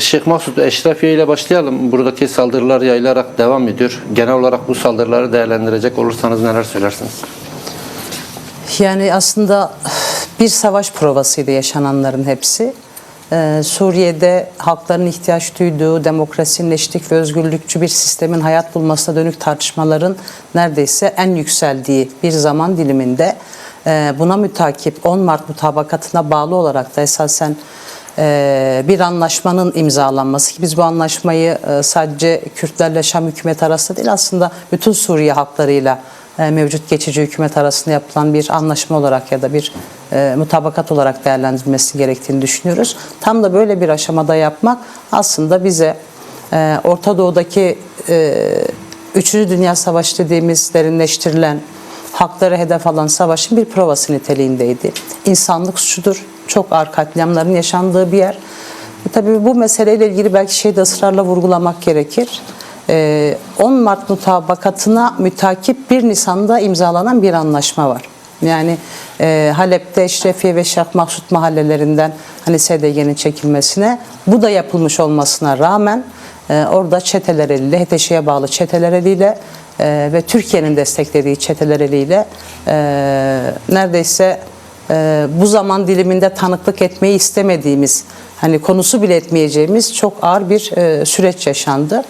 Şeyh Mahsut Eşrefiye ile başlayalım. Buradaki saldırılar yayılarak devam ediyor. Genel olarak bu saldırıları değerlendirecek olursanız neler söylersiniz? Yani aslında bir savaş provasıydı yaşananların hepsi. Ee, Suriye'de halkların ihtiyaç duyduğu demokrasinin eşitlik ve özgürlükçü bir sistemin hayat bulmasına dönük tartışmaların neredeyse en yükseldiği bir zaman diliminde e, buna mütakip 10 Mart mutabakatına bağlı olarak da esasen bir anlaşmanın imzalanması ki biz bu anlaşmayı e, sadece Kürtlerle Şam hükümeti arasında değil aslında bütün Suriye halklarıyla e, mevcut geçici hükümet arasında yapılan bir anlaşma olarak ya da bir e, mutabakat olarak değerlendirilmesi gerektiğini düşünüyoruz. Tam da böyle bir aşamada yapmak aslında bize Orta Doğu'daki e, Üçüncü Dünya Savaşı dediğimiz derinleştirilen hakları hedef alan savaşın bir provası niteliğindeydi. İnsanlık suçudur. Çok ağır katliamların yaşandığı bir yer. E, tabii bu meseleyle ilgili belki şeyi de ısrarla vurgulamak gerekir. Ee, 10 Mart mutabakatına mütakip 1 Nisan'da imzalanan bir anlaşma var. Yani e, Halep'te Eşrefiye ve Şeyh Maksut mahallelerinden hani SDG'nin çekilmesine bu da yapılmış olmasına rağmen e, orada çeteler eliyle, HTŞ'ye bağlı çeteler eliyle e, ve Türkiye'nin desteklediği çeteler eliyle e, neredeyse e, bu zaman diliminde tanıklık etmeyi istemediğimiz, hani konusu bile etmeyeceğimiz çok ağır bir e, süreç yaşandı.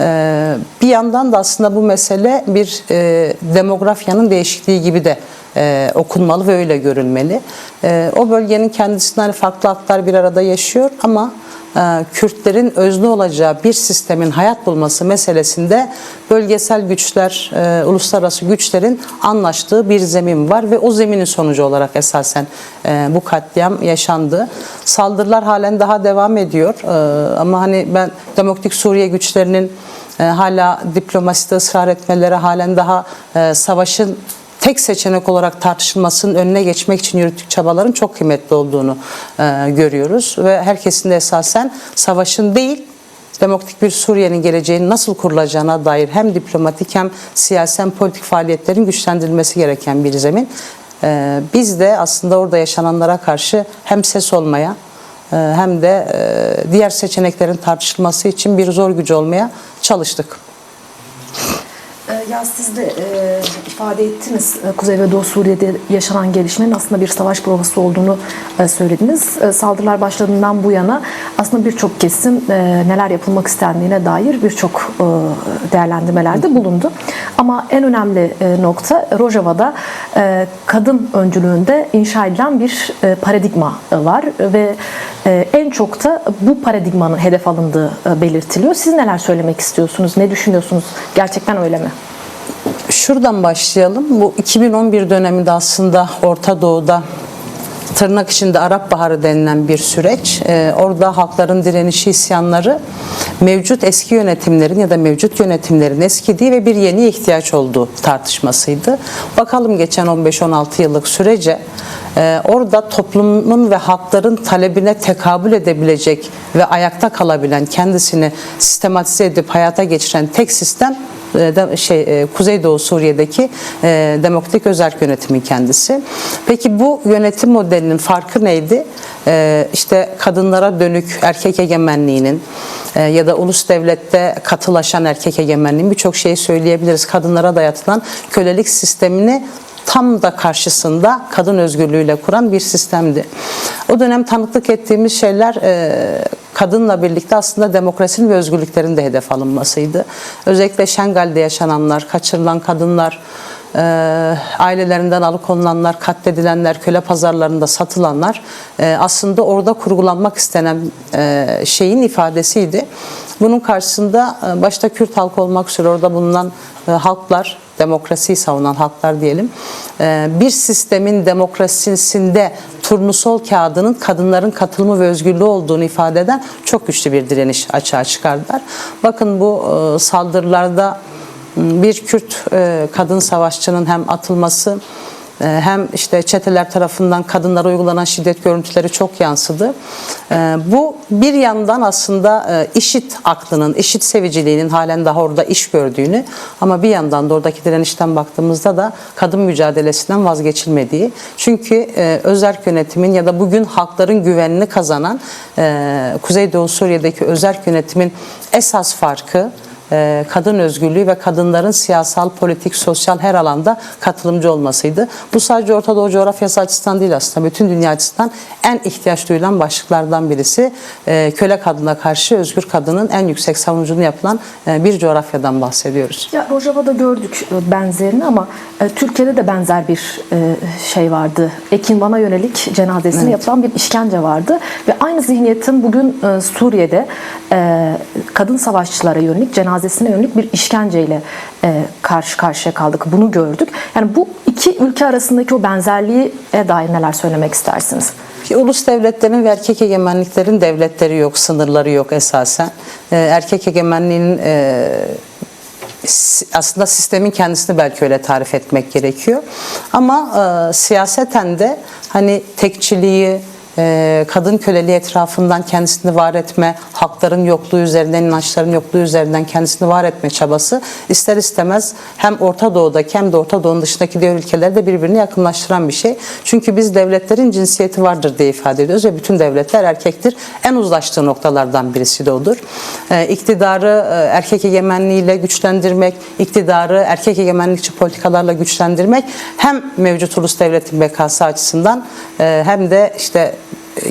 Ee, bir yandan da aslında bu mesele bir e, demografyanın değişikliği gibi de e, okunmalı ve öyle görülmeli. E, o bölgenin kendisinde hani farklı halklar bir arada yaşıyor ama e, Kürtlerin özne olacağı bir sistemin hayat bulması meselesinde bölgesel güçler, e, uluslararası güçlerin anlaştığı bir zemin var ve o zeminin sonucu olarak esasen e, bu katliam yaşandı. Saldırılar halen daha devam ediyor E, ama hani ben Demokratik Suriye güçlerinin e, hala diplomaside ısrar etmeleri, halen daha e, savaşın tek seçenek olarak tartışılmasının önüne geçmek için yürüttük çabaların çok kıymetli olduğunu e, görüyoruz. Ve herkesin de esasen savaşın değil, demokratik bir Suriye'nin geleceğinin nasıl kurulacağına dair hem diplomatik hem siyasi politik faaliyetlerin güçlendirilmesi gereken bir zemin. E, biz de aslında orada yaşananlara karşı hem ses olmaya e, hem de e, diğer seçeneklerin tartışılması için bir zor gücü olmaya çalıştık. Ee, Ya siz de e, ifade ettiniz e, Kuzey ve Doğu Suriye'de yaşanan gelişmenin aslında bir savaş provası olduğunu e, söylediniz. E, saldırılar başladığından bu yana aslında birçok kesim e, neler yapılmak istendiğine dair birçok e, değerlendirmelerde bulundu. Ama en önemli e, nokta Rojava'da e, kadın öncülüğünde inşa edilen bir e, paradigma var ve en çok da bu paradigmanın hedef alındığı e, belirtiliyor. Siz neler söylemek istiyorsunuz? Ne düşünüyorsunuz? Gerçekten öyle mi? Şuradan başlayalım. Bu 2011 döneminde aslında Orta Doğu'da tırnak içinde Arap Baharı denilen bir süreç. Ee, orada halkların direnişi, isyanları mevcut eski yönetimlerin ya da mevcut yönetimlerin eskidiği ve bir yeni ihtiyaç olduğu tartışmasıydı. Bakalım geçen 15-16 yıllık sürece e, orada toplumun ve halkların talebine tekabül edebilecek ve ayakta kalabilen, kendisini sistematize edip hayata geçiren tek sistem e, şey e, Kuzeydoğu Suriye'deki e, demokratik özerk yönetimi kendisi. Peki bu yönetim modelinin farkı neydi? E, işte kadınlara dönük erkek egemenliğinin e, ya da ulus devlette katılaşan erkek egemenliğinin birçok şeyi söyleyebiliriz. Kadınlara dayatılan kölelik sistemini tam da karşısında kadın özgürlüğüyle kuran bir sistemdi. O dönem tanıklık ettiğimiz şeyler e, kadınla birlikte aslında demokrasinin ve özgürlüklerin de hedef alınmasıydı. Özellikle Şengal'de yaşananlar, kaçırılan kadınlar, e, ailelerinden alıkonulanlar, katledilenler, köle pazarlarında satılanlar e, aslında orada kurgulanmak istenen şeyin ifadesiydi. Bunun karşısında başta Kürt halkı olmak üzere orada bulunan halklar, demokrasiyi savunan halklar diyelim, e, bir sistemin demokrasisinde turnusol kağıdının kadınların katılımı ve özgürlüğü olduğunu ifade eden çok güçlü bir direniş açığa çıkardılar. Bakın bu e, saldırılarda bir Kürt e, kadın savaşçının hem atılması hem işte çeteler tarafından kadınlara uygulanan şiddet görüntüleri çok yansıdı. E, Bu bir yandan aslında e, işit aklının, işit seviciliğinin halen daha orada iş gördüğünü ama bir yandan da oradaki direnişten baktığımızda da kadın mücadelesinden vazgeçilmediği. Çünkü e, özerk yönetimin ya da bugün halkların güvenini kazanan e, Kuzeydoğu Suriye'deki özerk yönetimin esas farkı kadın özgürlüğü ve kadınların siyasal, politik, sosyal her alanda katılımcı olmasıydı. Bu sadece Orta Doğu coğrafyası açısından değil aslında bütün dünya açısından en ihtiyaç duyulan başlıklardan birisi. E, köle kadına karşı özgür kadının en yüksek savunuculuğunu yapılan e, bir coğrafyadan bahsediyoruz. Ya Rojava'da gördük e, benzerini ama e, Türkiye'de de benzer bir e, şey vardı. Ekin Van'a yönelik cenazesine yapılan bir işkence vardı ve aynı zihniyetin bugün e, Suriye'de e, kadın savaşçılara yönelik cenazesine yönelik bir işkenceyle e, karşı karşıya kaldık. Bunu gördük. Yani bu iki ülke arasındaki o benzerliğe dair neler söylemek istersiniz? Ulus devletlerin ve erkek egemenliklerin devletleri yok, sınırları yok esasen. Ee, erkek egemenliğinin e, aslında sistemin kendisini belki öyle tarif etmek gerekiyor. Ama e, siyaseten de hani tekçiliği, e, kadın köleliği etrafından kendisini var etme, hakların yokluğu üzerinden, inançların yokluğu üzerinden kendisini var etme çabası ister istemez hem Orta Doğu'daki hem de Orta Doğu'nun dışındaki diğer ülkeleri de birbirine yakınlaştıran bir şey. Çünkü biz devletlerin cinsiyeti vardır diye ifade ediyoruz ve bütün devletler erkektir. En uzlaştığı noktalardan birisi de odur. E, iktidarı e, erkek egemenliğiyle güçlendirmek, iktidarı erkek egemenlikçi politikalarla güçlendirmek hem mevcut ulus devletin bekası açısından e, hem de işte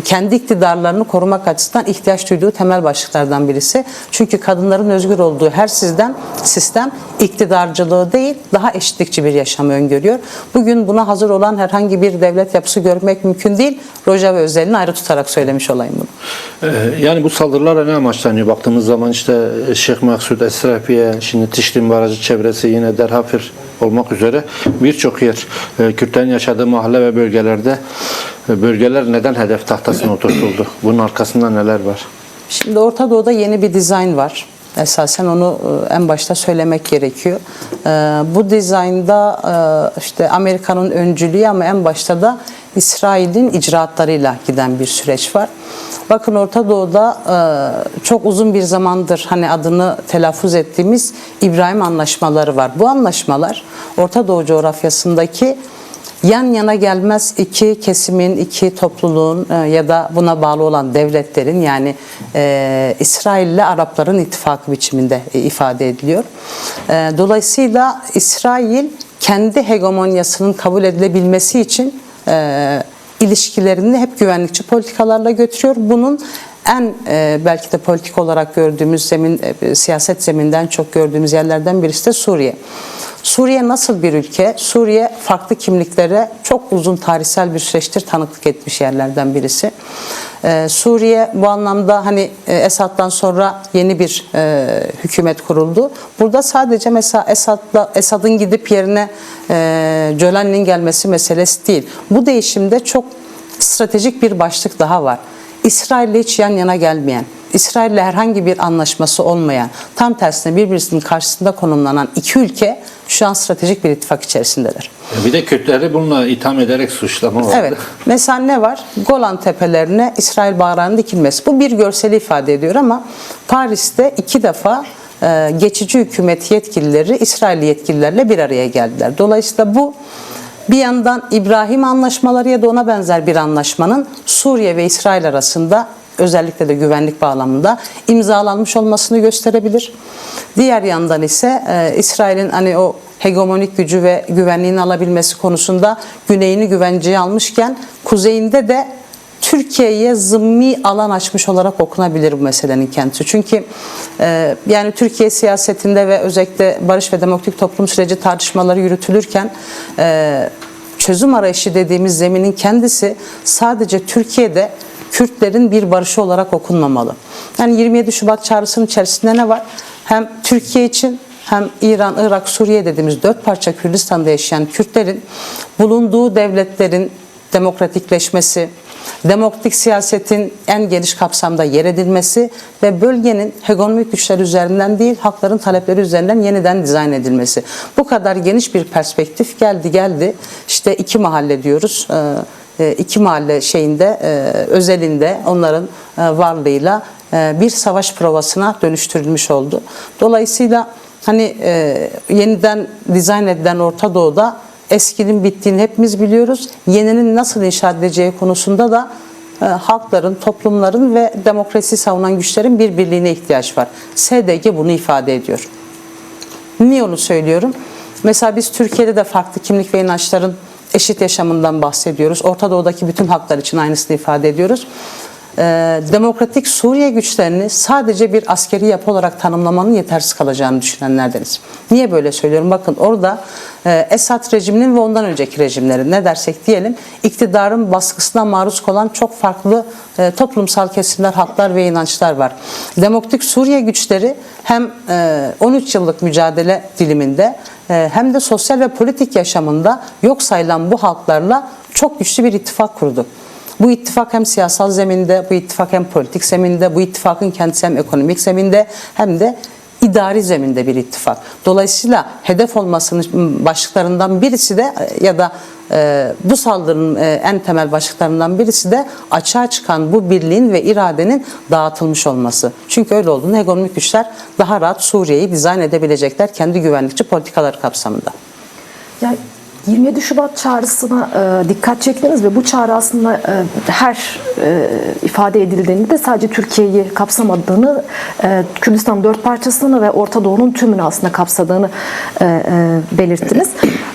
kendi iktidarlarını korumak açısından ihtiyaç duyduğu temel başlıklardan birisi. Çünkü kadınların özgür olduğu her sistem, sistem iktidarcılığı değil daha eşitlikçi bir yaşamı öngörüyor. Bugün buna hazır olan herhangi bir devlet yapısı görmek mümkün değil. Rojava özelliğini ayrı tutarak söylemiş olayım bunu. Ee, Yani bu saldırılar ne amaçlanıyor? Baktığımız zaman işte Şeyh Maksud, Esrafiye, şimdi Tişrin Barajı çevresi yine Derhafir olmak üzere birçok yer e, Kürtlerin yaşadığı mahalle ve bölgelerde e, bölgeler neden hedef tahtasına oturtuldu? Bunun arkasında neler var? Şimdi Orta Doğu'da yeni bir dizayn var. Esasen onu e, en başta söylemek gerekiyor. E, Bu dizaynda e, işte Amerika'nın öncülüğü ama en başta da İsrail'in icraatlarıyla giden bir süreç var. Bakın Orta Doğu'da çok uzun bir zamandır hani adını telaffuz ettiğimiz İbrahim anlaşmaları var. Bu anlaşmalar Orta Doğu coğrafyasındaki yan yana gelmez iki kesimin, iki topluluğun e, ya da buna bağlı olan devletlerin yani e, İsrail ile Arapların ittifakı biçiminde e, ifade ediliyor. E, dolayısıyla İsrail kendi hegemonyasının kabul edilebilmesi için e, ilişkilerini hep güvenlikçi politikalarla götürüyor. Bunun en e, belki de politik olarak gördüğümüz zemin, e, siyaset zeminden çok gördüğümüz yerlerden birisi de Suriye. Suriye nasıl bir ülke? Suriye farklı kimliklere çok uzun tarihsel bir süreçtir tanıklık etmiş yerlerden birisi. Ee, Suriye bu anlamda hani e, Esad'dan sonra yeni bir e, hükümet kuruldu. Burada sadece mesela Esad'la Esad'ın gidip yerine e, Cölen'in gelmesi meselesi değil. Bu değişimde çok stratejik bir başlık daha var. İsrail'le hiç yan yana gelmeyen, İsrail'le herhangi bir anlaşması olmayan, tam tersine birbirisinin karşısında konumlanan iki ülke şu an stratejik bir ittifak içerisindeler. E, Bir de Kürtleri bununla itham ederek suçlama var. Evet. Mesela ne var? Golan tepelerine İsrail bayrağının dikilmesi. Bu bir görseli ifade ediyor ama Paris'te iki defa e, geçici hükümet yetkilileri İsrail yetkililerle bir araya geldiler. Dolayısıyla bu bir yandan İbrahim anlaşmaları ya da ona benzer bir anlaşmanın Suriye ve İsrail arasında özellikle de güvenlik bağlamında imzalanmış olmasını gösterebilir. Diğer yandan ise e, İsrail'in hani o hegemonik gücü ve güvenliğini alabilmesi konusunda güneyini güvenceye almışken kuzeyinde de Türkiye'ye zımmi alan açmış olarak okunabilir bu meselenin kendisi. Çünkü e, yani Türkiye siyasetinde ve özellikle barış ve demokratik toplum süreci tartışmaları yürütülürken e, çözüm arayışı dediğimiz zeminin kendisi sadece Türkiye'de Kürtlerin bir barışı olarak okunmamalı. Yani 27 Şubat çağrısının içerisinde ne var? Hem Türkiye için hem İran, Irak, Suriye dediğimiz dört parça Kürdistan'da yaşayan Kürtlerin bulunduğu devletlerin demokratikleşmesi, demokratik siyasetin en geniş kapsamda yer edilmesi ve bölgenin hegemonik güçler üzerinden değil, hakların talepleri üzerinden yeniden dizayn edilmesi. Bu kadar geniş bir perspektif geldi geldi. İşte iki mahalle diyoruz. Ee, e, iki mahalle şeyinde e, özelinde onların e, varlığıyla bir savaş provasına dönüştürülmüş oldu. Dolayısıyla hani yeniden dizayn edilen Orta Doğu'da eskinin bittiğini hepimiz biliyoruz. Yeninin nasıl inşa edileceği konusunda da e, halkların, toplumların ve demokrasi savunan güçlerin bir birliğine ihtiyaç var. SDG bunu ifade ediyor. Niye onu söylüyorum? Mesela biz Türkiye'de de farklı kimlik ve inançların eşit yaşamından bahsediyoruz. Orta Doğu'daki bütün haklar için aynısını ifade ediyoruz. Ee, demokratik Suriye güçlerini sadece bir askeri yapı olarak tanımlamanın yetersiz kalacağını düşünenlerdeniz. Niye böyle söylüyorum? Bakın orada e, Esad rejiminin ve ondan önceki rejimlerin ne dersek diyelim iktidarın baskısına maruz kalan çok farklı e, toplumsal kesimler, haklar ve inançlar var. Demokratik Suriye güçleri hem e, 13 yıllık mücadele diliminde e, hem de sosyal ve politik yaşamında yok sayılan bu halklarla çok güçlü bir ittifak kurdu. Bu ittifak hem siyasal zeminde, bu ittifak hem politik zeminde, bu ittifakın kendisi hem ekonomik zeminde hem de idari zeminde bir ittifak. Dolayısıyla hedef olmasının başlıklarından birisi de ya da e, bu saldırının e, en temel başlıklarından birisi de açığa çıkan bu birliğin ve iradenin dağıtılmış olması. Çünkü öyle olduğunda hegemonik güçler daha rahat Suriye'yi dizayn edebilecekler kendi güvenlikçi politikaları kapsamında. Ya 27 Şubat çağrısına e, dikkat çektiniz ve bu çağrı aslında e, her e, ifade edildiğinde de sadece Türkiye'yi kapsamadığını, e, Kürdistan dört parçasını ve Orta Doğu'nun tümünü aslında kapsadığını e, e, belirttiniz.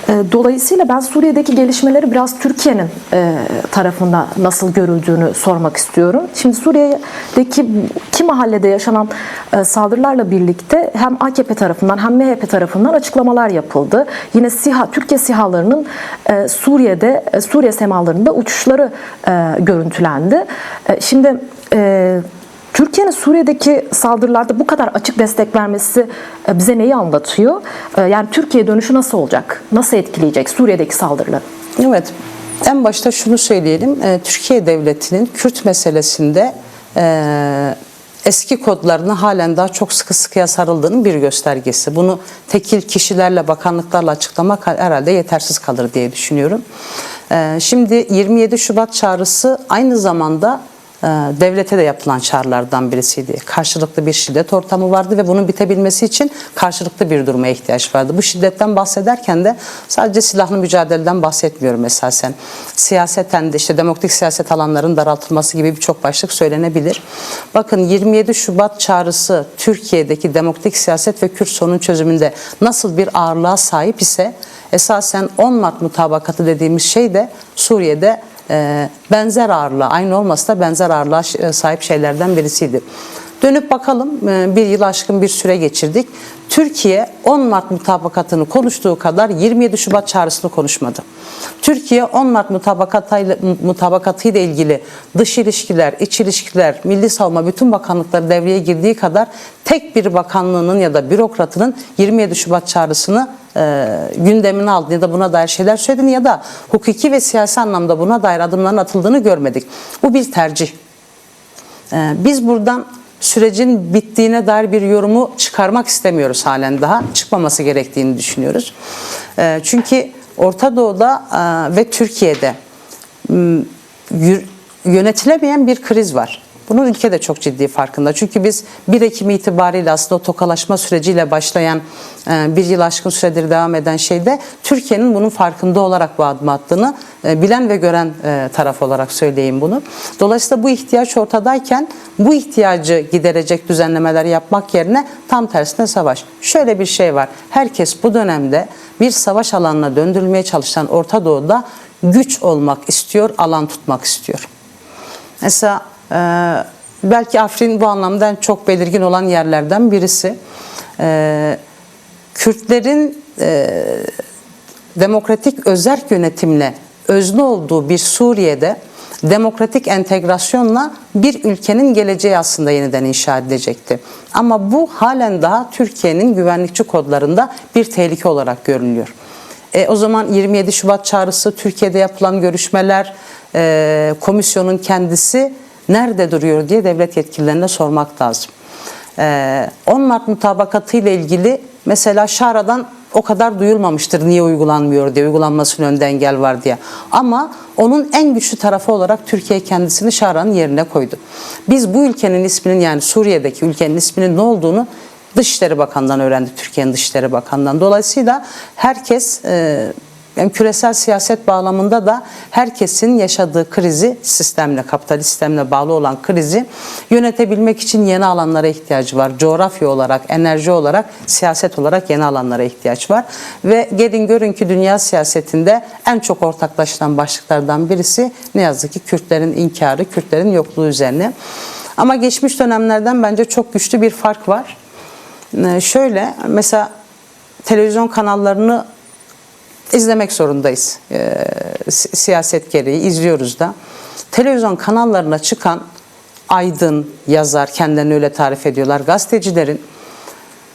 E, dolayısıyla ben Suriye'deki gelişmeleri biraz Türkiye'nin e, tarafında nasıl görüldüğünü sormak istiyorum. Şimdi Suriye'deki iki mahallede yaşanan e, saldırılarla birlikte hem AKP tarafından hem MHP tarafından açıklamalar yapıldı. Yine SİHA, Türkiye SİHA'larının e, Suriye'de, e, Suriye semalarında uçuşları e, görüntülendi. E, şimdi e, Türkiye'nin Suriye'deki saldırılarda bu kadar açık destek vermesi e, bize neyi anlatıyor? E, Yani Türkiye dönüşü nasıl olacak? Nasıl etkileyecek Suriye'deki saldırıları? Evet. En başta şunu söyleyelim. Ee, Türkiye Devleti'nin Kürt meselesinde e, eski kodlarına halen daha çok sıkı sıkıya sarıldığının bir göstergesi. Bunu tekil kişilerle, bakanlıklarla açıklamak herhalde yetersiz kalır diye düşünüyorum. Ee, Şimdi 27 Şubat çağrısı aynı zamanda devlete de yapılan çağrılardan birisiydi. Karşılıklı bir şiddet ortamı vardı ve bunun bitebilmesi için karşılıklı bir duruma ihtiyaç vardı. Bu şiddetten bahsederken de sadece silahlı mücadeleden bahsetmiyorum esasen. Siyaseten de işte demokratik siyaset alanlarının daraltılması gibi birçok başlık söylenebilir. Bakın 27 Şubat çağrısı Türkiye'deki demokratik siyaset ve Kürt sorunun çözümünde nasıl bir ağırlığa sahip ise esasen 10 Mart mutabakatı dediğimiz şey de Suriye'de benzer ağırlığa, aynı olmasa da benzer ağırlığa sahip şeylerden birisiydi. Dönüp bakalım e, bir yıl aşkın bir süre geçirdik. Türkiye 10 Mart mutabakatını konuştuğu kadar 27 Şubat çağrısını konuşmadı. Türkiye 10 Mart mutabakatıyla, mutabakatıyla ilgili dış ilişkiler, iç ilişkiler, milli savunma bütün bakanlıkları devreye girdiği kadar tek bir bakanlığının ya da bürokratının 27 Şubat çağrısını e, gündemine aldığını ya da buna dair şeyler söylediğini ya da hukuki ve siyasi anlamda buna dair adımların atıldığını görmedik. Bu bir tercih. Ee, Biz buradan sürecin bittiğine dair bir yorumu çıkarmak istemiyoruz halen daha. Çıkmaması gerektiğini düşünüyoruz. Ee, Çünkü Orta Doğu'da e, ve Türkiye'de yönetilemeyen bir kriz var. Bunun ülke de çok ciddi farkında. Çünkü biz 1 Ekim itibariyle aslında o tokalaşma süreciyle başlayan e, bir yıl aşkın süredir devam eden şeyde Türkiye'nin bunun farkında olarak bu adımı attığını e, bilen ve gören e, taraf olarak söyleyeyim bunu. Dolayısıyla bu ihtiyaç ortadayken bu ihtiyacı giderecek düzenlemeler yapmak yerine tam tersine savaş. Şöyle bir şey var. Herkes bu dönemde bir savaş alanına döndürülmeye çalışan Orta Doğu'da güç olmak istiyor, alan tutmak istiyor. Mesela belki Afrin bu anlamda çok belirgin olan yerlerden birisi. E, Kürtlerin e, demokratik özerk yönetimle özne olduğu bir Suriye'de demokratik entegrasyonla bir ülkenin geleceği aslında yeniden inşa edilecekti. Ama bu halen daha Türkiye'nin güvenlikçi kodlarında bir tehlike olarak görülüyor. E, o zaman 27 Şubat çağrısı, Türkiye'de yapılan görüşmeler, e, komisyonun kendisi nerede duruyor diye devlet yetkililerine sormak lazım. E, 10 Mart mutabakatı ile ilgili mesela Şara'dan o kadar duyulmamıştır niye uygulanmıyor diye, uygulanmasının önünde engel var diye. Ama onun en güçlü tarafı olarak Türkiye kendisini Şara'nın yerine koydu. Biz bu ülkenin isminin yani Suriye'deki ülkenin isminin ne olduğunu Dışişleri Bakanı'ndan öğrendik, Türkiye'nin Dışişleri Bakanı'ndan. Dolayısıyla herkes e, hem küresel siyaset bağlamında da herkesin yaşadığı krizi sistemle, kapitalist sistemle bağlı olan krizi yönetebilmek için yeni alanlara ihtiyacı var. Coğrafya olarak, enerji olarak, siyaset olarak yeni alanlara ihtiyaç var. Ve gelin görün ki dünya siyasetinde en çok ortaklaşılan başlıklardan birisi ne yazık ki Kürtlerin inkarı, Kürtlerin yokluğu üzerine. Ama geçmiş dönemlerden bence çok güçlü bir fark var. Ee, şöyle mesela televizyon kanallarını izlemek zorundayız. Si- siyaset gereği izliyoruz da. Televizyon kanallarına çıkan aydın, yazar, kendilerini öyle tarif ediyorlar. Gazetecilerin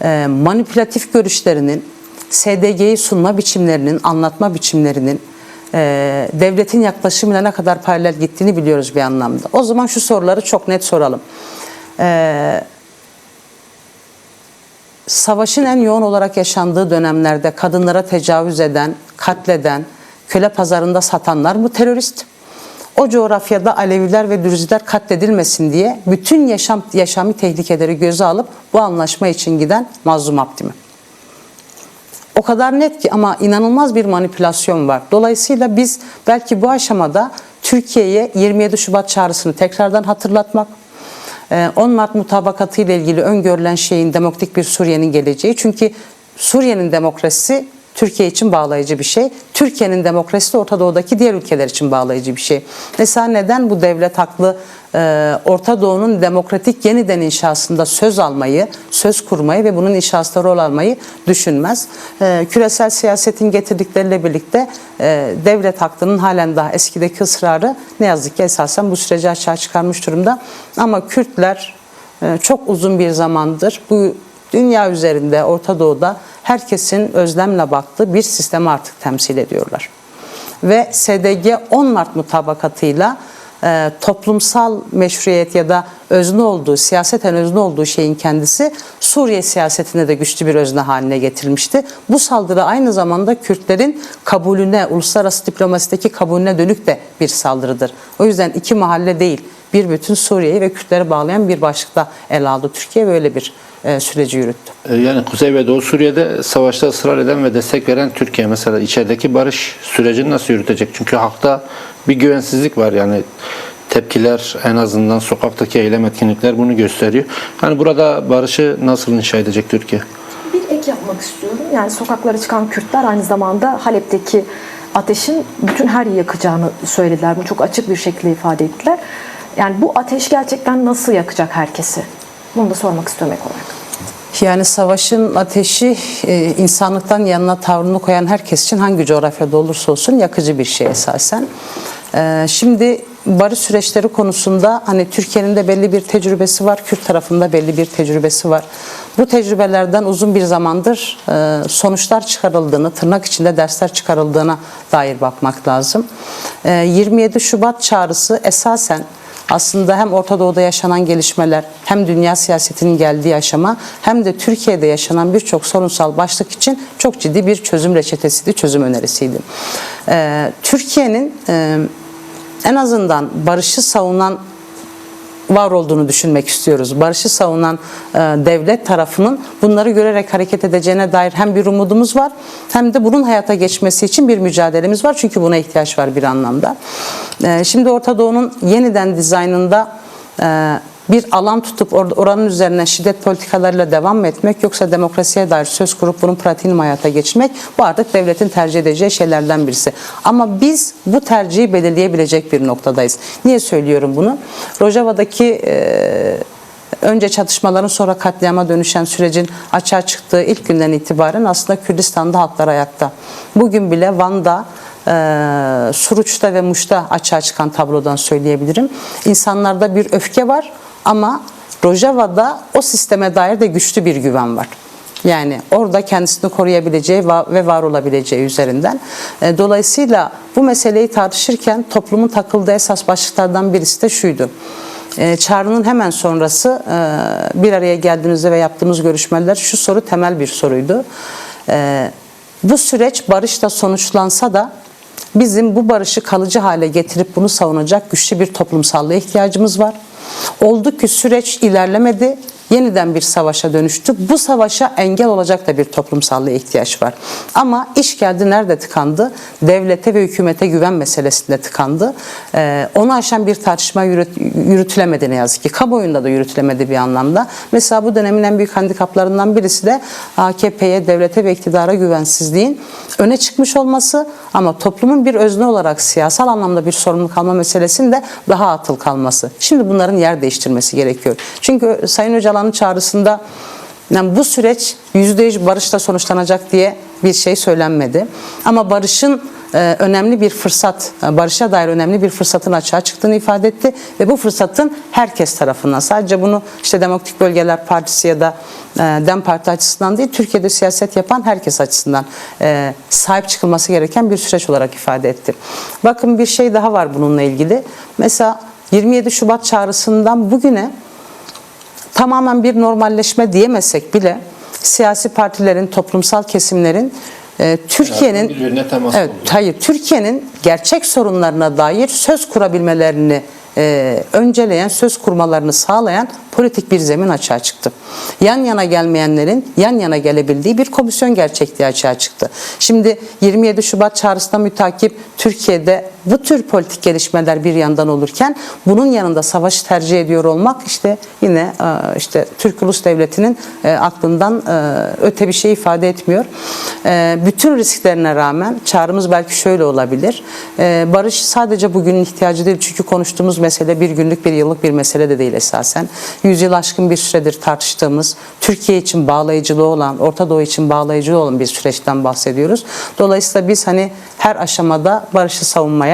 e, manipülatif görüşlerinin, SDG'yi sunma biçimlerinin, anlatma biçimlerinin, e, devletin yaklaşımıyla ne kadar paralel gittiğini biliyoruz bir anlamda. O zaman şu soruları çok net soralım. E, savaşın en yoğun olarak yaşandığı dönemlerde kadınlara tecavüz eden, katleden, köle pazarında satanlar mı terörist? O coğrafyada Aleviler ve Dürziler katledilmesin diye bütün yaşam yaşami tehlikeleri göze alıp bu anlaşma için giden Mazlum Abdi mi? O kadar net ki ama inanılmaz bir manipülasyon var. Dolayısıyla biz belki bu aşamada Türkiye'ye 27 Şubat çağrısını tekrardan hatırlatmak, 10 Mart mutabakatı ile ilgili öngörülen şeyin demokratik bir Suriye'nin geleceği. Çünkü Suriye'nin demokrasisi Türkiye için bağlayıcı bir şey. Türkiye'nin demokrasisi de Orta Doğu'daki diğer ülkeler için bağlayıcı bir şey. Mesela neden bu devlet haklı e, Orta Doğu'nun demokratik yeniden inşasında söz almayı, söz kurmayı ve bunun inşasında rol almayı düşünmez. E, Küresel siyasetin getirdikleriyle birlikte e, devlet hakkının halen daha eskideki ısrarı ne yazık ki esasen bu süreci açığa çıkarmış durumda. Ama Kürtler e, çok uzun bir zamandır bu dünya üzerinde Orta Doğu'da herkesin özlemle baktığı bir sistemi artık temsil ediyorlar. Ve SDG 10 Mart mutabakatıyla e, toplumsal meşruiyet ya da özne olduğu, siyaseten özne olduğu şeyin kendisi Suriye siyasetinde de güçlü bir özne haline getirilmişti. Bu saldırı aynı zamanda Kürtlerin kabulüne, uluslararası diplomasideki kabulüne dönük de bir saldırıdır. O yüzden iki mahalle değil, bir bütün Suriye'yi ve Kürtleri bağlayan bir başlıkta ele aldı Türkiye ve öyle bir e, süreci yürüttü. E, Yani Kuzey ve Doğu Suriye'de savaşta ısrar eden ve destek veren Türkiye mesela içerideki barış sürecini nasıl yürütecek? Çünkü halkta bir güvensizlik var yani tepkiler en azından sokaktaki eylem etkinlikler bunu gösteriyor. Hani burada barışı nasıl inşa edecek Türkiye? Bir ek yapmak istiyorum. Yani sokaklara çıkan Kürtler aynı zamanda Halep'teki ateşin bütün her yeri yakacağını söylediler. Bunu çok açık bir şekilde ifade ettiler. Yani bu ateş gerçekten nasıl yakacak herkesi? Bunu da sormak istiyorum ek olarak. Yani savaşın ateşi e, insanlıktan yanına tavrını koyan herkes için hangi coğrafyada olursa olsun yakıcı bir şey esasen. E, şimdi barış süreçleri konusunda hani Türkiye'nin de belli bir tecrübesi var, Kürt tarafında belli bir tecrübesi var. Bu tecrübelerden uzun bir zamandır e, sonuçlar çıkarıldığını, tırnak içinde dersler çıkarıldığına dair bakmak lazım. E, 27 Şubat çağrısı esasen aslında hem Orta Doğu'da yaşanan gelişmeler hem dünya siyasetinin geldiği aşama hem de Türkiye'de yaşanan birçok sorunsal başlık için çok ciddi bir çözüm reçetesiydi, çözüm önerisiydi. Ee, Türkiye'nin e, en azından barışı savunan var olduğunu düşünmek istiyoruz. Barışı savunan e, devlet tarafının bunları görerek hareket edeceğine dair hem bir umudumuz var hem de bunun hayata geçmesi için bir mücadelemiz var. Çünkü buna ihtiyaç var bir anlamda. E, şimdi Orta Doğu'nun yeniden dizaynında e, bir alan tutup or- oranın üzerine şiddet politikalarıyla devam mı etmek yoksa demokrasiye dair söz kurup bunun pratiğini hayata geçirmek bu artık devletin tercih edeceği şeylerden birisi. Ama biz bu tercihi belirleyebilecek bir noktadayız. Niye söylüyorum bunu? Rojava'daki e, önce çatışmaların sonra katliama dönüşen sürecin açığa çıktığı ilk günden itibaren aslında Kürdistan'da halklar ayakta. Bugün bile Van'da e, Suruç'ta ve Muş'ta açığa çıkan tablodan söyleyebilirim. İnsanlarda bir öfke var ama Rojava'da o sisteme dair de güçlü bir güven var. Yani orada kendisini koruyabileceği ve var olabileceği üzerinden. E, Dolayısıyla bu meseleyi tartışırken toplumun takıldığı esas başlıklardan birisi de şuydu. E, Çağrı'nın hemen sonrası e, bir araya geldiğimizde ve yaptığımız görüşmeler şu soru temel bir soruydu. Bu süreç barışla sonuçlansa da bizim bu barışı kalıcı hale getirip bunu savunacak güçlü bir toplumsallığa ihtiyacımız var. Oldu ki süreç ilerlemedi, yeniden bir savaşa dönüştü. Bu savaşa engel olacak da bir toplumsallığa ihtiyaç var. Ama iş geldi nerede tıkandı? Devlete ve hükümete güven meselesinde tıkandı. Ee, onu aşan bir tartışma yürüt- yürütülemedi ne yazık ki. Kamuoyunda da yürütülemedi bir anlamda. Mesela bu dönemin en büyük handikaplarından birisi de AKP'ye, devlete ve iktidara güvensizliğin öne çıkmış olması ama toplumun bir özne olarak siyasal anlamda bir sorumluluk alma meselesinde daha atıl kalması. Şimdi bunların yer değiştirmesi gerekiyor. Çünkü Sayın Öcalan'ın çağrısında yani bu süreç %100 barışla sonuçlanacak diye bir şey söylenmedi. Ama barışın e, önemli bir fırsat, e, barışa dair önemli bir fırsatın açığa çıktığını ifade etti ve bu fırsatın herkes tarafından sadece bunu işte Demokratik Bölgeler Partisi ya da e, Dem Parti açısından değil, Türkiye'de siyaset yapan herkes açısından sahip çıkılması gereken bir süreç olarak ifade etti. Bakın bir şey daha var bununla ilgili. Mesela 27 Şubat çağrısından bugüne tamamen bir normalleşme diyemesek bile siyasi partilerin, toplumsal kesimlerin e, Türkiye'nin evet, oldu. hayır Türkiye'nin gerçek sorunlarına dair söz kurabilmelerini e, önceleyen, söz kurmalarını sağlayan politik bir zemin açığa çıktı. Yan yana gelmeyenlerin yan yana gelebildiği bir komisyon gerçekliği açığa çıktı. Şimdi 27 Şubat çağrısına mütakip Türkiye'de bu tür politik gelişmeler bir yandan olurken bunun yanında savaşı tercih ediyor olmak işte yine e, işte Türk Ulus Devleti'nin e, aklından e, öte bir şey ifade etmiyor. Bütün risklerine rağmen çağrımız belki şöyle olabilir. Barış sadece bugünün ihtiyacı değil çünkü konuştuğumuz mesele bir günlük bir yıllık bir mesele de değil esasen. Yüzyıl aşkın bir süredir tartıştığımız Türkiye için bağlayıcılığı olan, Orta Doğu için bağlayıcılığı olan bir süreçten bahsediyoruz. Dolayısıyla biz hani her aşamada barışı savunmaya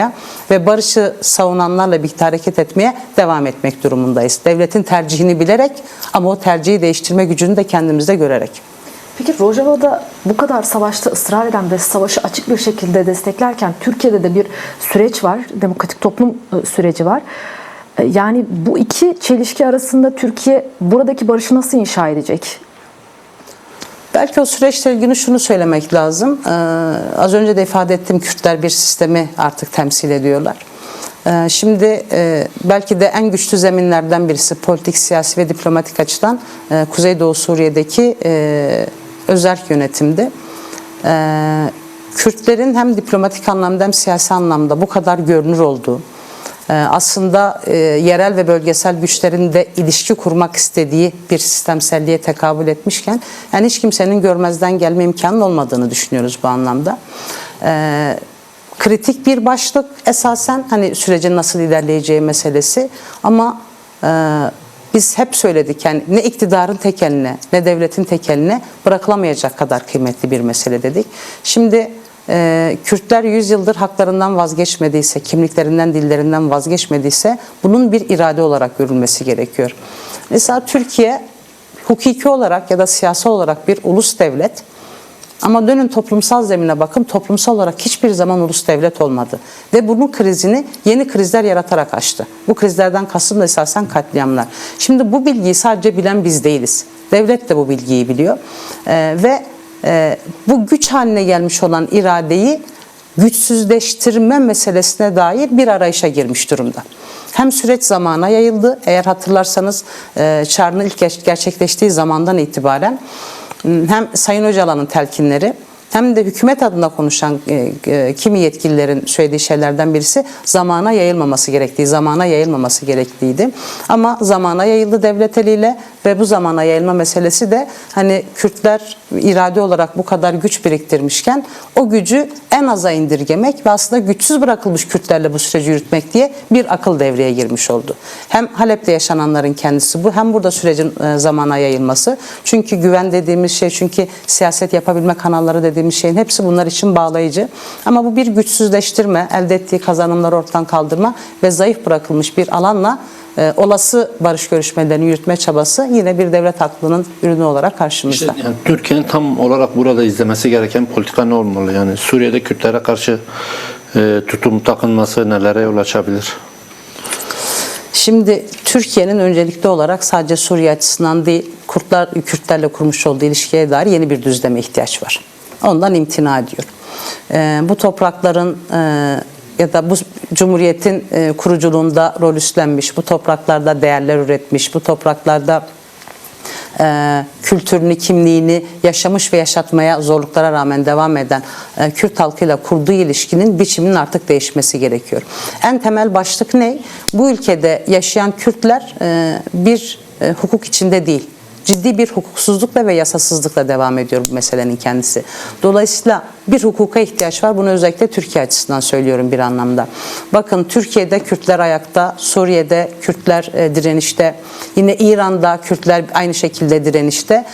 ve barışı savunanlarla birlikte hareket etmeye devam etmek durumundayız. Devletin tercihini bilerek ama o tercihi değiştirme gücünü de kendimizde görerek. Peki Rojava'da bu kadar savaşta ısrar eden ve savaşı açık bir şekilde desteklerken Türkiye'de de bir süreç var, demokratik toplum e, süreci var. E, Yani bu iki çelişki arasında Türkiye buradaki barışı nasıl inşa edecek? Belki o süreçle ilgili şunu söylemek lazım. Ee, az önce de ifade ettim Kürtler bir sistemi artık temsil ediyorlar. Ee, şimdi e, belki de en güçlü zeminlerden birisi politik, siyasi ve diplomatik açıdan e, Kuzeydoğu Suriye'deki e, özerk yönetimdi. Ee, Kürtlerin hem diplomatik anlamda hem siyasi anlamda bu kadar görünür olduğu, aslında e, yerel ve bölgesel güçlerin de ilişki kurmak istediği bir sistemselliğe tekabül etmişken yani hiç kimsenin görmezden gelme imkanı olmadığını düşünüyoruz bu anlamda. Ee, kritik bir başlık esasen hani sürecin nasıl ilerleyeceği meselesi ama e, biz hep söyledik yani ne iktidarın tek eline ne devletin tek eline bırakılamayacak kadar kıymetli bir mesele dedik. Şimdi Kürtler 100 yıldır haklarından vazgeçmediyse, kimliklerinden, dillerinden vazgeçmediyse bunun bir irade olarak görülmesi gerekiyor. Mesela Türkiye hukuki olarak ya da siyasal olarak bir ulus devlet ama dönün toplumsal zemine bakın toplumsal olarak hiçbir zaman ulus devlet olmadı. Ve bunun krizini yeni krizler yaratarak açtı. Bu krizlerden kastım da esasen katliamlar. Şimdi bu bilgiyi sadece bilen biz değiliz. Devlet de bu bilgiyi biliyor. Ee, ve bu güç haline gelmiş olan iradeyi güçsüzleştirme meselesine dair bir arayışa girmiş durumda. Hem süreç zamana yayıldı. Eğer hatırlarsanız e, çağrının ilk ger- gerçekleştiği zamandan itibaren hem Sayın Öcalan'ın telkinleri hem de hükümet adına konuşan e, e, kimi yetkililerin söylediği şeylerden birisi zamana yayılmaması gerektiği, zamana yayılmaması gerektiğiydi. Ama zamana yayıldı devlet eliyle ve bu zamana yayılma meselesi de hani Kürtler irade olarak bu kadar güç biriktirmişken o gücü en aza indirgemek ve aslında güçsüz bırakılmış Kürtlerle bu süreci yürütmek diye bir akıl devreye girmiş oldu. Hem Halep'te yaşananların kendisi bu hem burada sürecin e, zamana yayılması. Çünkü güven dediğimiz şey çünkü siyaset yapabilme kanalları dediğimiz dediğimiz şeyin hepsi bunlar için bağlayıcı. Ama bu bir güçsüzleştirme, elde ettiği kazanımları ortadan kaldırma ve zayıf bırakılmış bir alanla e, olası barış görüşmelerini yürütme çabası yine bir devlet aklının ürünü olarak karşımızda. İşte yani Türkiye'nin tam olarak burada izlemesi gereken politika ne olmalı? Yani Suriye'de Kürtlere karşı e, tutum takınması nelere yol açabilir? Şimdi Türkiye'nin öncelikli olarak sadece Suriye açısından değil, Kurtlar, Kürtlerle kurmuş olduğu ilişkiye dair yeni bir düzleme ihtiyaç var. Ondan imtina ediyor. Ee, bu toprakların e, ya da bu cumhuriyetin e, kuruculuğunda rol üstlenmiş, bu topraklarda değerler üretmiş, bu topraklarda e, kültürünü, kimliğini yaşamış ve yaşatmaya zorluklara rağmen devam eden e, Kürt halkıyla kurduğu ilişkinin biçiminin artık değişmesi gerekiyor. En temel başlık ne? Bu ülkede yaşayan Kürtler e, bir e, hukuk içinde değil. Ciddi bir hukuksuzlukla ve yasasızlıkla devam ediyor bu meselenin kendisi. Dolayısıyla bir hukuka ihtiyaç var. Bunu özellikle Türkiye açısından söylüyorum bir anlamda. Bakın Türkiye'de Kürtler ayakta, Suriye'de Kürtler e, direnişte, yine İran'da Kürtler aynı şekilde direnişte.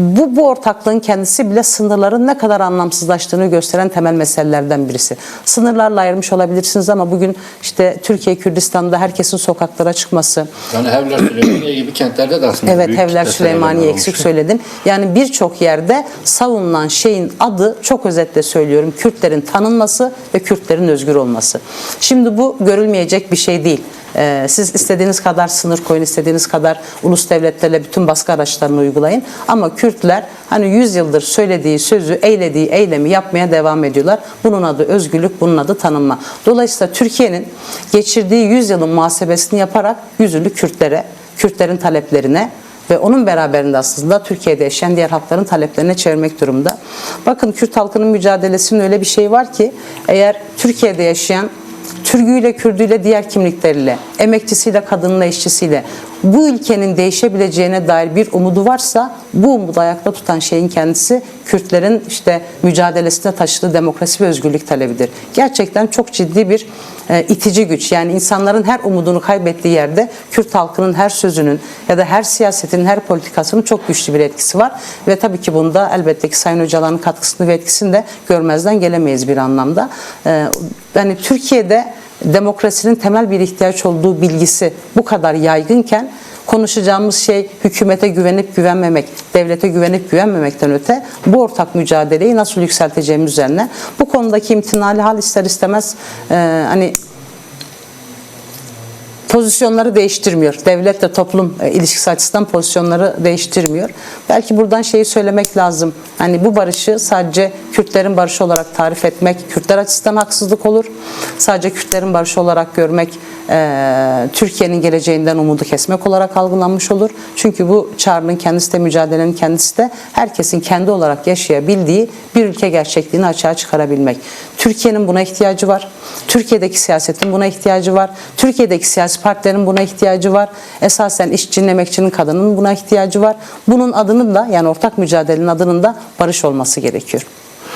Bu, bu ortaklığın kendisi bile sınırların ne kadar anlamsızlaştığını gösteren temel meselelerden birisi. Sınırlarla ayırmış olabilirsiniz ama bugün işte Türkiye Kürdistan'da herkesin sokaklara çıkması, Yani Hevler Süleymaniye gibi kentlerde de aslında Evet Hevler Süleymaniye eksik olmuş. söyledin. Yani birçok yerde savunulan şeyin adı çok özetle söylüyorum Kürtlerin tanınması ve Kürtlerin özgür olması. Şimdi bu görülmeyecek bir şey değil. Ee, siz istediğiniz kadar sınır koyun, istediğiniz kadar ulus devletlerle bütün baskı araçlarını uygulayın. Ama Kürtler hani 100 yıldır söylediği sözü, eylediği eylemi yapmaya devam ediyorlar. Bunun adı özgürlük, bunun adı tanınma. Dolayısıyla Türkiye'nin geçirdiği 100 yılın muhasebesini yaparak yüzünü Kürtlere, Kürtlerin taleplerine ve onun beraberinde aslında Türkiye'de yaşayan diğer halkların taleplerine çevirmek durumda. Bakın Kürt halkının mücadelesinin öyle bir şey var ki eğer Türkiye'de yaşayan Türküyle, Kürdüyle, diğer kimlikleriyle, emekçisiyle, kadınla, işçisiyle bu ülkenin değişebileceğine dair bir umudu varsa bu umudu ayakta tutan şeyin kendisi Kürtlerin işte mücadelesinde taşıdığı demokrasi ve özgürlük talebidir. Gerçekten çok ciddi bir itici güç. Yani insanların her umudunu kaybettiği yerde Kürt halkının her sözünün ya da her siyasetin, her politikasının çok güçlü bir etkisi var. Ve tabii ki bunda elbette ki Sayın Öcalan'ın katkısını ve etkisini de görmezden gelemeyiz bir anlamda. E, yani Türkiye'de demokrasinin temel bir ihtiyaç olduğu bilgisi bu kadar yaygınken konuşacağımız şey hükümete güvenip güvenmemek, devlete güvenip güvenmemekten öte bu ortak mücadeleyi nasıl yükselteceğimiz üzerine bu konudaki imtinali hal ister istemez e, hani pozisyonları değiştirmiyor. Devletle toplum e, ilişkisi açısından pozisyonları değiştirmiyor. Belki buradan şeyi söylemek lazım. Hani bu barışı sadece Kürtlerin barışı olarak tarif etmek Kürtler açısından haksızlık olur. Sadece Kürtlerin barışı olarak görmek e, Türkiye'nin geleceğinden umudu kesmek olarak algılanmış olur. Çünkü bu çağrının kendisi de mücadelenin kendisi de herkesin kendi olarak yaşayabildiği bir ülke gerçekliğini açığa çıkarabilmek. Türkiye'nin buna ihtiyacı var. Türkiye'deki siyasetin buna ihtiyacı var. Türkiye'deki siyasi partilerin buna ihtiyacı var. Esasen işçinin, emekçinin, kadının buna ihtiyacı var. Bunun adının da yani ortak mücadelenin adının da barış olması gerekiyor.